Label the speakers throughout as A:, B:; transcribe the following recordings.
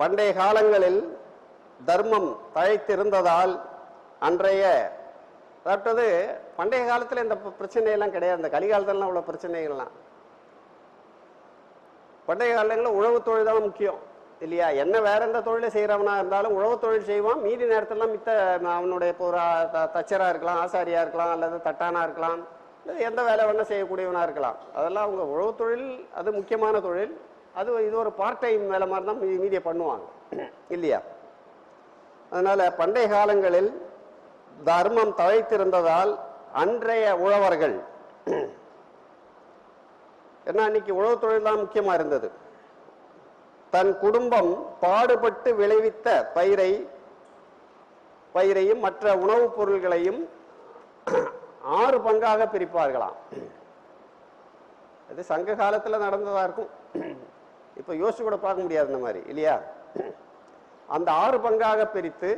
A: பண்டைய காலங்களில் தர்மம் தழைத்திருந்ததால் அன்றைய அதாவது பண்டைய காலத்தில் இந்த பிரச்சனையெல்லாம் கிடையாது. இந்த கலிகாலத்திலலாம் உள்ள பிரச்சனைகள்லாம். பண்டைய காலங்களில் உழவு தொழில் தான் முக்கியம். இல்லையா? என்ன வேற எந்த தொழிலை செய்கிறவனா இருந்தாலும் உழவு தொழில் செய்வான். மீதி நேரத்திலாம் மித்த அவனுடைய ஒரு த- இருக்கலாம் ஆசாரியாக இருக்கலாம் அல்லது தட்டானா இருக்கலாம். எந்த வேலை வேணால் செய்யக்கூடியவனாக இருக்கலாம். அதெல்லாம் அவங்க உழவு தொழில் அது முக்கியமான தொழில். அது இது ஒரு பார்ட் டைம் வேலை மாதிரி தான் மீதியை பண்ணுவாங்க. இல்லையா? அதனால் பண்டைய காலங்களில் தர்மம் தழைத்திருந்ததால் அன்றைய உழவர்கள் ஏன்னா அன்னைக்கு உழவு தொழில் தான் முக்கியமாக இருந்தது. தன் குடும்பம் பாடுபட்டு விளைவித்த பயிரை பயிரையும் மற்ற உணவுப் பொருள்களையும் ஆறு பங்காக பிரிப்பார்களாம். இது சங்க காலத்தில் நடந்ததாக இருக்கும். இப்போ யோசிச்சு கூட பார்க்க முடியாது இந்த மாதிரி இல்லையா? அந்த ஆறு பங்காக பிரித்து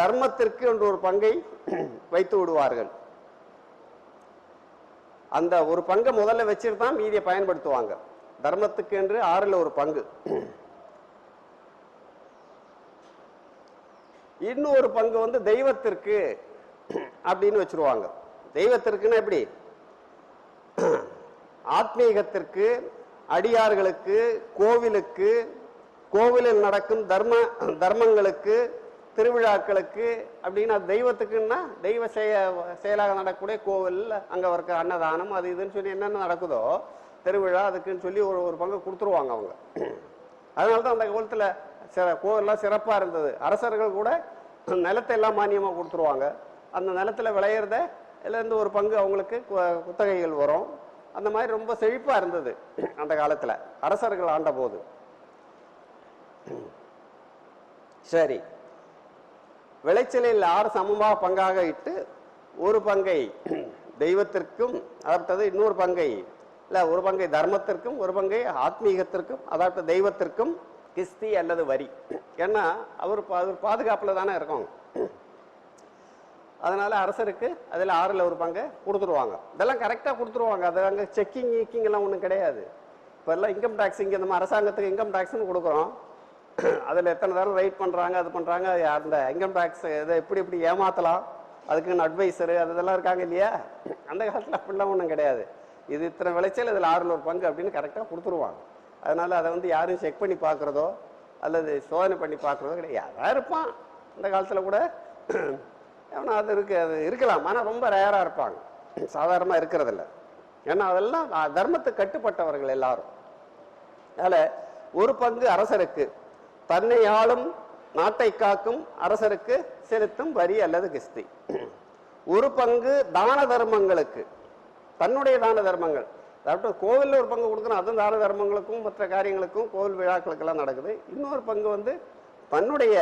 A: தர்மத்திற்கு என்று ஒரு பங்கை வைத்து விடுவார்கள். அந்த ஒரு பங்கை முதல்ல வச்சுட்டு தான் மீதியை பயன்படுத்துவாங்க. தர்மத்துக்கு என்று ஆறில் ஒரு பங்கு. இன்னொரு பங்கு வந்து தெய்வத்திற்கு அப்படின்னு வச்சிருவாங்க. தெய்வத்திற்குன்னா எப்படி? ஆத்மீகத்திற்கு அடியார்களுக்கு கோவிலுக்கு கோவிலில் நடக்கும் தர்ம தர்மங்களுக்கு திருவிழாக்களுக்கு அப்படின்னா தெய்வத்துக்குன்னா தெய்வ செய செயலாக நடக்கக்கூடிய கோவில் அங்கே இருக்க அன்னதானம் அது இதுன்னு சொல்லி என்னென்ன நடக்குதோ திருவிழா அதுக்குன்னு சொல்லி ஒரு ஒரு பங்கு கொடுத்துருவாங்க அவங்க. அதனால தான் அந்த காலத்தில் சில கோவில்லாம் சிறப்பாக இருந்தது. அரசர்கள் கூட நிலத்தை எல்லாம் மானியமாக கொடுத்துருவாங்க. அந்த நிலத்துல விளையிறத இதுலேருந்து ஒரு பங்கு அவங்களுக்கு கு- குத்தகைகள் வரும். அந்த மாதிரி ரொம்ப செழிப்பாக இருந்தது அந்த காலத்தில். அரசர்கள் ஆண்ட போது. சரி. விளைச்சலில் ஆறு சமமாக பங்காக இட்டு ஒரு பங்கை தெய்வத்திற்கும் அதாவது இன்னொரு பங்கை இல்லை ஒரு பங்கை தர்மத்திற்கும் ஒரு பங்கை ஆத்மீகத்திற்கும் அதாவது தெய்வத்திற்கும் கிஸ்தி அல்லது வரி. ஏன்னா அவர் பா- அவர் பாதுகாப்பில் தானே இருக்கோம். அதனால் அரசருக்கு அதில் ஆறில் ஒரு பங்கை கொடுத்துருவாங்க. இதெல்லாம் கரெக்டாக கொடுத்துருவாங்க. அது அங்கே செக்கிங் ஈக்கிங்லாம் ஒன்றும் கிடையாது. இப்போ எல்லாம் இன்கம் டேக்ஸ் இங்கே நம்ம அரசாங்கத்துக்கு இன்கம் டேக்ஸ்னு கொடுக்குறோம். அதில் எத்தனை தடவை ரைட் பண்ணுறாங்க அது பண்ணுறாங்க அந்த இன்கம் டேக்ஸ் இதை எப்படி எப்படி ஏமாற்றலாம் அதுக்குன்னு அட்வைசரு அது இதெல்லாம் இருக்காங்க இல்லையா? அந்த காலத்தில் அப்படிலாம் ஒன்றும் கிடையாது. இது இத்தனை விளைச்சல் இதில் ஆறில் ஒரு பங்கு அப்படின்னு கரெக்டாக கொடுத்துருவாங்க. அதனால் அதை வந்து யாரும் செக் பண்ணி பார்க்குறதோ அல்லது சோதனை பண்ணி பார்க்குறதோ கிடையாது. யாராக இருப்பான். அந்த காலத்தில் கூட ஆனால் அது இருக்கு அது இருக்கலாம். ஆனால் ரொம்ப ரேராக இருப்பாங்க. சாதாரணமாக இருக்கிறதில்ல. ஏன்னா அதெல்லாம் தர்மத்தை தர்மத்துக்கு கட்டுப்பட்டவர்கள் எல்லாரும். அதில் ஒரு பங்கு அரசருக்கு தன்னை ஆளும் நாட்டை காக்கும் அரசருக்கு செலுத்தும் வரி அல்லது கிஸ்தி. ஒரு பங்கு தான தர்மங்களுக்கு தன்னுடைய தான தர்மங்கள். அதாவது கோவிலில் ஒரு பங்கு கொடுக்கணும் அதுவும் தான தர்மங்களுக்கும் மற்ற காரியங்களுக்கும் கோவில் விழாக்களுக்கெல்லாம் நடக்குது. இன்னொரு பங்கு வந்து தன்னுடைய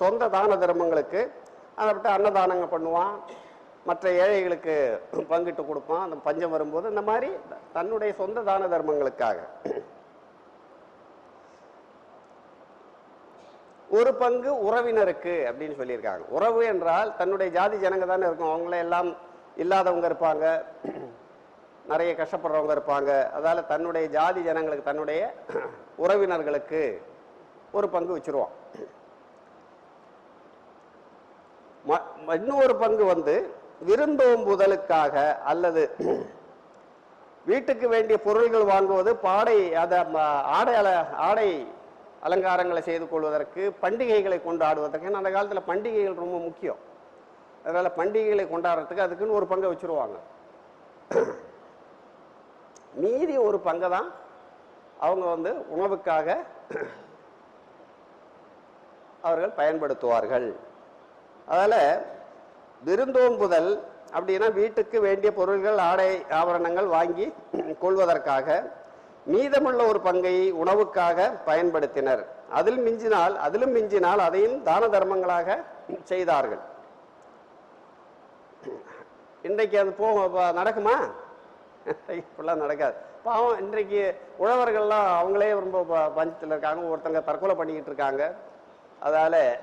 A: சொந்த தான தர்மங்களுக்கு அதை விட்டு அன்னதானங்க பண்ணுவான். மற்ற ஏழைகளுக்கு பங்கிட்டு கொடுப்பான். அந்த பஞ்சம் வரும்போது இந்த மாதிரி தன்னுடைய சொந்த தான தர்மங்களுக்காக. ஒரு பங்கு உறவினருக்கு அப்படின்னு சொல்லியிருக்காங்க. உறவு என்றால் தன்னுடைய ஜாதி ஜனங்க தானே இருக்கும். அவங்கள எல்லாம் இல்லாதவங்க இருப்பாங்க. நிறைய கஷ்டப்படுறவங்க இருப்பாங்க. அதால் தன்னுடைய ஜாதி ஜனங்களுக்கு தன்னுடைய உறவினர்களுக்கு ஒரு பங்கு வச்சுருவான். இன்னொரு பங்கு வந்து விருந்தோம்புதலுக்காக அல்லது வீட்டுக்கு வேண்டிய பொருள்கள் வாங்குவது பாடை அதை ஆடை அல ஆடை அலங்காரங்களை செய்து கொள்வதற்கு பண்டிகைகளை கொண்டாடுவதற்கு. ஏன்னா அந்த காலத்தில் பண்டிகைகள் ரொம்ப முக்கியம். அதனால் பண்டிகைகளை கொண்டாடுறதுக்கு அதுக்குன்னு ஒரு பங்கை வச்சிருவாங்க. மீதி ஒரு பங்கை தான் அவங்க வந்து உணவுக்காக அவர்கள் பயன்படுத்துவார்கள். அதில் விருந்தோம்புதல் அப்படின்னா வீட்டுக்கு வேண்டிய பொருள்கள் ஆடை ஆபரணங்கள் வாங்கி கொள்வதற்காக மீதமுள்ள ஒரு பங்கை உணவுக்காக பயன்படுத்தினர். அதில் மிஞ்சினால் அதிலும் மிஞ்சினால் அதையும் தான தர்மங்களாக செய்தார்கள். இன்றைக்கு அது போ நடக்குமா? இப்படிலாம் நடக்காது. பாவம் இன்றைக்கு உழவர்கள்லாம் அவங்களே ரொம்ப ப- பஞ்சத்தில் இருக்காங்க. ஒருத்தங்க தற்கொலை பண்ணிக்கிட்டு இருக்காங்க. அதால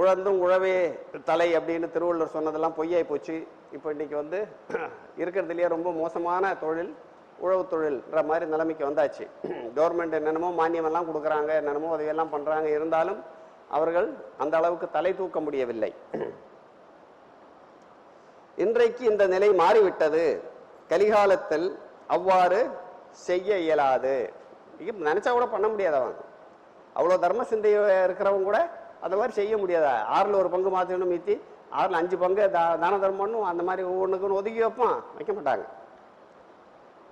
A: உழந்தும் உழவே தலை அப்படின்னு திருவள்ளுவர் சொன்னதெல்லாம் பொய்யாய் போச்சு. இப்போ இன்னைக்கு வந்து இருக்கிறதுலையே ரொம்ப மோசமான தொழில் உழவு தொழில்ன்ற மாதிரி நிலைமைக்கு வந்தாச்சு. கவர்மெண்ட் என்னென்னமோ மானியமெல்லாம் கொடுக்குறாங்க என்னென்னமோ உதவியெல்லாம் பண்ணுறாங்க இருந்தாலும் அவர்கள் அந்த அளவுக்கு தலை தூக்க முடியவில்லை. இன்றைக்கு இந்த நிலை மாறிவிட்டது. கலிகாலத்தில் அவ்வாறு செய்ய இயலாது. நினச்சா கூட பண்ண முடியாது அவங்க. அவ்வளோ தர்ம சிந்தையாக இருக்கிறவங்க கூட அந்த மாதிரி செய்ய முடியாதா? ஆறில் ஒரு பங்கு மாற்றணும் மீத்தி ஆறில் அஞ்சு பங்கு தா தான பண்ணும் அந்த மாதிரி ஒவ்வொன்றுக்குன்னு ஒதுக்கி வைப்பான் வைக்க மாட்டாங்க.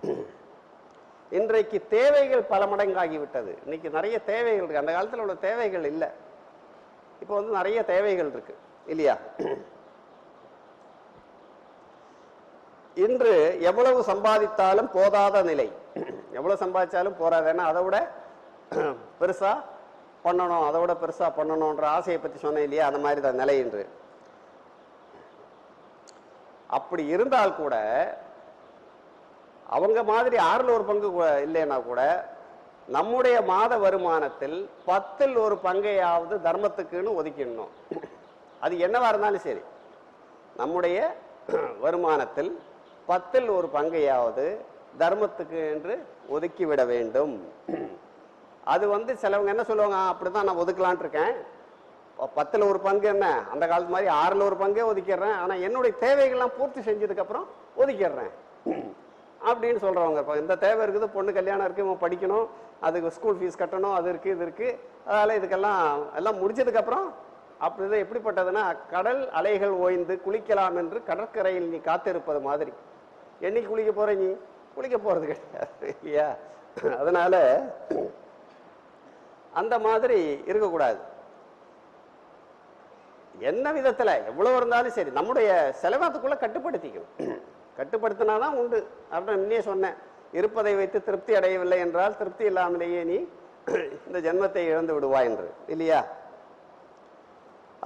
A: இன்றைக்கு தேவைகள் பல மடங்காகிவிட்டது. இன்னைக்கு நிறைய தேவைகள் இருக்கு. அந்த காலத்தில் உள்ள தேவைகள் இல்லை. இப்போ வந்து நிறைய தேவைகள் இருக்கு. இல்லையா? இன்று எவ்வளவு சம்பாதித்தாலும் போதாத நிலை. எவ்வளவு சம்பாதிச்சாலும் போறாது. ஏன்னா அதை விட பெருசா பண்ணணும் அதை விட பெருசாக பண்ணணுன்ற ஆசையை பற்றி சொன்னேன் இல்லையா? அந்த மாதிரி தான் நிலை என்று அப்படி இருந்தால் கூட அவங்க மாதிரி ஆறில் ஒரு பங்கு இல்லைன்னா கூட நம்முடைய மாத வருமானத்தில் பத்தில் ஒரு பங்கையாவது தர்மத்துக்குன்னு ஒதுக்கிடணும். அது என்னவா இருந்தாலும் சரி. நம்முடைய வருமானத்தில் பத்தில் ஒரு பங்கையாவது தர்மத்துக்கு என்று ஒதுக்கிவிட வேண்டும். அது வந்து சிலவங்க என்ன சொல்லுவாங்க அப்படி அப்படிதான் நான் ஒதுக்கலான் இருக்கேன். பத்துல ஒரு பங்கு என்ன? அந்த காலத்து மாதிரி ஆறுல ஒரு பங்கே ஒதுக்கிடுறேன். ஆனா என்னுடைய தேவைகள்லாம் பூர்த்தி செஞ்சதுக்கு அப்புறம் ஒதுக்கிடுறேன். அப்படின்னு சொல்றவங்க. இப்போ இந்த தேவை இருக்குது பொண்ணு கல்யாணம் இருக்கு இவன் படிக்கணும் அதுக்கு ஸ்கூல் ஃபீஸ் கட்டணும் அது இருக்கு இது இருக்கு. அதனால இதுக்கெல்லாம் எல்லாம் முடிச்சதுக்கு அப்புறம் அப்படி எப்படிப்பட்டதுன்னா கடல் அலைகள் ஓய்ந்து குளிக்கலாம் என்று கடற்கரையில் நீ காத்திருப்பது மாதிரி. என்னைக்கு குளிக்க போற நீ? குளிக்க போறது கிடையாது இல்லையா? அதனால அந்த மாதிரி இருக்கக்கூடாது. என்ன விதத்துல எவ்வளவு இருந்தாலும் சரி நம்முடைய செலவாத்துக்குள்ளே கட்டுப்படுத்திக்கும் கட்டுப்படுத்தினா தான் உண்டு. அப்படின்னு முன்னே சொன்னேன் இருப்பதை வைத்து திருப்தி அடையவில்லை என்றால் திருப்தி இல்லாமலேயே நீ இந்த ஜென்மத்தை இழந்து விடுவாய் என்று இல்லையா?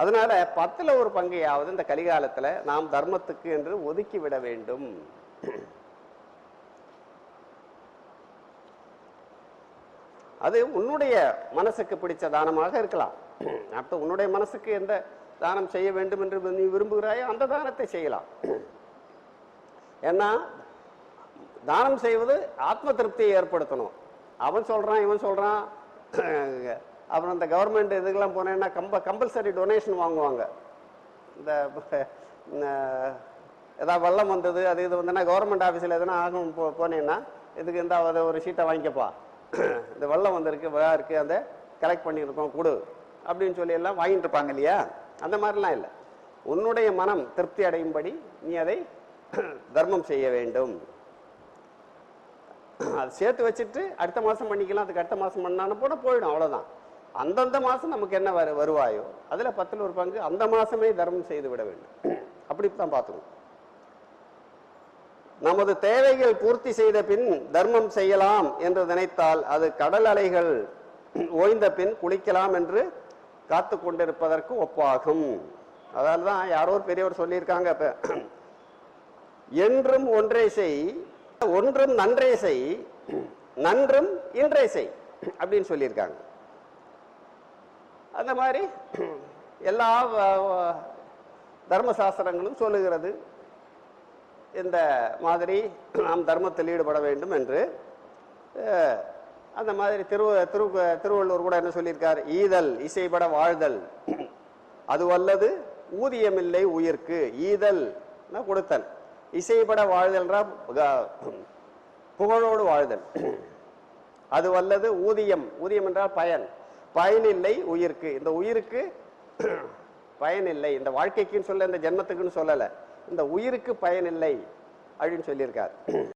A: அதனால பத்துல ஒரு பங்கையாவது இந்த கலிகாலத்துல நாம் தர்மத்துக்கு என்று ஒதுக்கி விட வேண்டும். அது உன்னுடைய மனசுக்கு பிடிச்ச தானமாக இருக்கலாம். அப்போ உன்னுடைய மனசுக்கு எந்த தானம் செய்ய வேண்டும் என்று நீ விரும்புகிறாயோ அந்த தானத்தை செய்யலாம். ஏன்னா தானம் செய்வது ஆத்ம திருப்தியை ஏற்படுத்தணும். அவன் சொல்கிறான் இவன் சொல்கிறான் அப்புறம் இந்த கவர்மெண்ட் இதுக்கெல்லாம் போனேன்னா கம்ப கம்பல்சரி டொனேஷன் வாங்குவாங்க. இந்த அஹ், ஏதாவது வெள்ளம் வந்தது அது இது வந்ததுன்னா கவர்மெண்ட் ஆஃபீஸில் எதுனா ஆகும் போ போனேன்னா இதுக்கு இந்த ஒரு சீட்டை வாங்கிக்கப்பா. இந்த வெள்ளம் வந்திருக்கு விழா இருக்குது அதை கலெக்ட் பண்ணியிருக்கோம் கொடு அப்படின்னு சொல்லி எல்லாம் வாங்கிட்டு இருப்பாங்க இல்லையா? அந்த மாதிரிலாம் இல்லை. உன்னுடைய மனம் திருப்தி அடையும்படி நீ அதை தர்மம் செய்ய வேண்டும். அது சேர்த்து வச்சுட்டு அடுத்த மாசம் பண்ணிக்கலாம் அதுக்கு அடுத்த மாசம் பண்ணாலும் கூட போயிடும் அவ்வளவுதான். அந்தந்த மாசம் நமக்கு என்ன வரு வருவாயோ அதுல பத்தில் ஒரு பங்கு அந்த மாசமே தர்மம் செய்து விட வேண்டும். அப்படி தான் பார்த்துக்கணும். நமது தேவைகள் பூர்த்தி செய்த பின் தர்மம் செய்யலாம் என்று நினைத்தால் அது கடல் அலைகள் ஓய்ந்த பின் குளிக்கலாம் என்று காத்து கொண்டிருப்பதற்கு ஒப்பாகும். அதால் தான் யாரோ ஒரு பெரியவர் சொல்லியிருக்காங்க இப்ப. என்றும் ஒன்றே செய் ஒன்றும் நன்றே செய் நன்றும் இன்றே செய் அப்படின்னு சொல்லியிருக்காங்க. அந்த மாதிரி எல்லா தர்மசாஸ்திரங்களும் சொல்லுகிறது. இந்த மாதிரி நாம் தர்மத்தில் ஈடுபட வேண்டும் என்று அந்த மாதிரி திரு திரு திருவள்ளுவர் கூட என்ன சொல்லியிருக்கார்? ஈதல் இசைபட வாழ்தல். அது அல்லது ஊதியமில்லை உயிர்க்கு. ஈதல் கொடுத்தல். இசைபட வாழ்தல்ன்றா புகழோடு வாழ்தல். அது வல்லது ஊதியம். ஊதியம் என்றால் பயன். பயன் இல்லை உயிருக்கு. இந்த உயிருக்கு பயன் இல்லை இந்த வாழ்க்கைக்குன்னு சொல்ல இந்த ஜென்மத்துக்குன்னு சொல்லலை. இந்த உயிருக்கு பயன் இல்லை அப்படின்னு சொல்லியிருக்கார்.